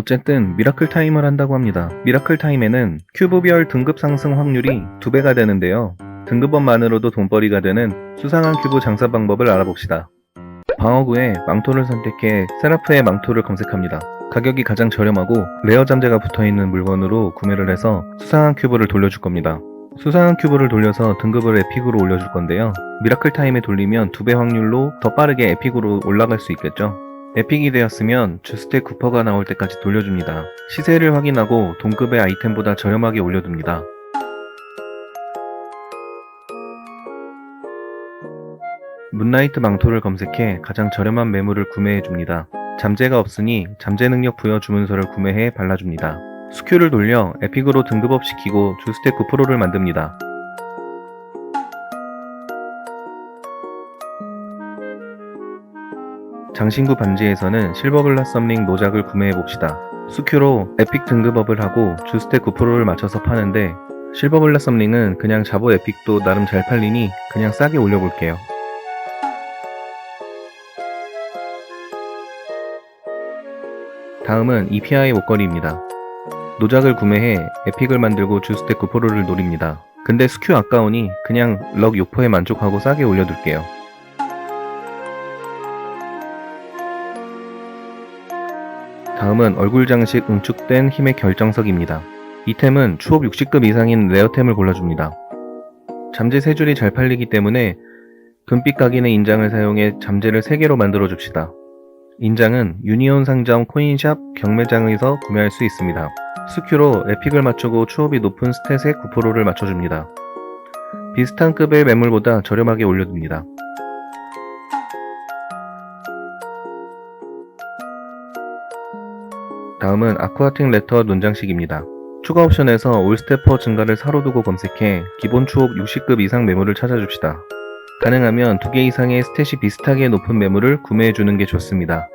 어쨌든 미라클 타임을 한다고 합니다. 미라클 타임에는 큐브별 등급 상승 확률이 2배가 되는데요. 등급업만으로도 돈벌이가 되는 수상한 큐브 장사 방법을 알아봅시다. 방어구에 망토를 선택해 세라프의 망토를 검색합니다. 가격이 가장 저렴하고 레어 잠재가 붙어있는 물건으로 구매를 해서 수상한 큐브를 돌려줄 겁니다. 수상한 큐브를 돌려서 등급을 에픽으로 올려줄 건데요. 미라클 타임에 돌리면 2배 확률로 더 빠르게 에픽으로 올라갈 수 있겠죠. 에픽이 되었으면 주스택 쿠퍼가 나올 때까지 돌려줍니다. 시세를 확인하고 동급의 아이템보다 저렴하게 올려둡니다. 문라이트 망토를 검색해 가장 저렴한 매물을 구매해줍니다. 잠재가 없으니 잠재 능력 부여 주문서를 구매해 발라줍니다. 스큐를 돌려 에픽으로 등급 업 시키고 주스택 9%를 만듭니다. 장신구 반지에서는 실버글라 썸링 노작을 구매해봅시다. 스큐로 에픽 등급업을 하고 주스택 9%를 맞춰서 파는데 실버글라 썸링은 그냥 자보 에픽도 나름 잘 팔리니 그냥 싸게 올려볼게요. 다음은 EPI 목걸이입니다. 노작을 구매해 에픽을 만들고 주스택 9%를 노립니다. 근데 스큐 아까우니 그냥 럭 6%에 만족하고 싸게 올려둘게요. 다음은 얼굴 장식 응축된 힘의 결정석입니다. 이 템은 추업 60급 이상인 레어템을 골라줍니다. 잠재 3줄이 잘 팔리기 때문에 금빛 각인의 인장을 사용해 잠재를 3개로 만들어 줍시다. 인장은 유니온 상점 코인샵 경매장에서 구매할 수 있습니다. 스큐로 에픽을 맞추고 추업이 높은 스탯에 9%를 맞춰줍니다. 비슷한 급의 매물보다 저렴하게 올려둡니다. 다음은 아쿠아틱 레터 논장식입니다. 추가 옵션에서 올스테퍼 증가를 사로 두고 검색해 기본 추업 60급 이상 매물을 찾아줍시다. 가능하면 두개 이상의 스탯이 비슷하게 높은 매물을 구매해주는 게 좋습니다.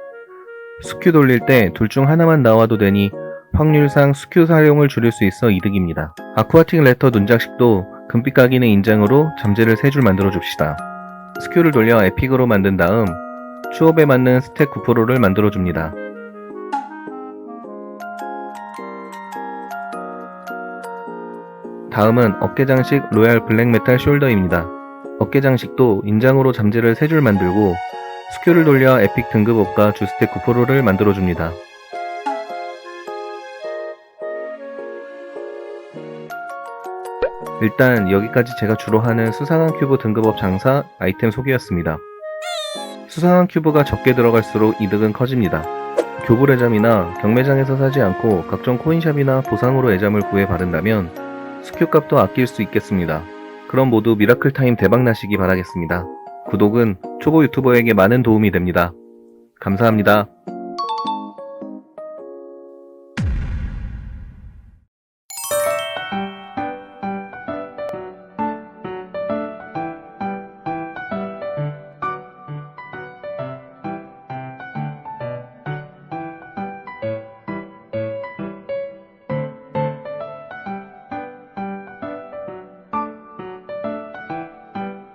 스큐 돌릴 때 둘 중 하나만 나와도 되니 확률상 스큐 사용을 줄일 수 있어 이득입니다. 아쿠아틱 레터 눈장식도 금빛 각인의 인장으로 잠재를 3줄 만들어 줍시다. 스큐를 돌려 에픽으로 만든 다음 추업에 맞는 스택 9%를 만들어 줍니다. 다음은 어깨 장식 로얄 블랙 메탈 숄더입니다. 어깨 장식도 인장으로 잠재를 3줄 만들고 스큐를 돌려 에픽 등급업과 주스택 9%를 만들어줍니다. 일단 여기까지 제가 주로 하는 수상한 큐브 등급업 장사 아이템 소개였습니다. 수상한 큐브가 적게 들어갈수록 이득은 커집니다. 교불 애잠이나 경매장에서 사지 않고 각종 코인샵이나 보상으로 애잠을 구해 바른다면 스큐 값도 아낄 수 있겠습니다. 그럼 모두 미라클 타임 대박 나시기 바라겠습니다. 구독은 초보 유튜버에게 많은 도움이 됩니다. 감사합니다.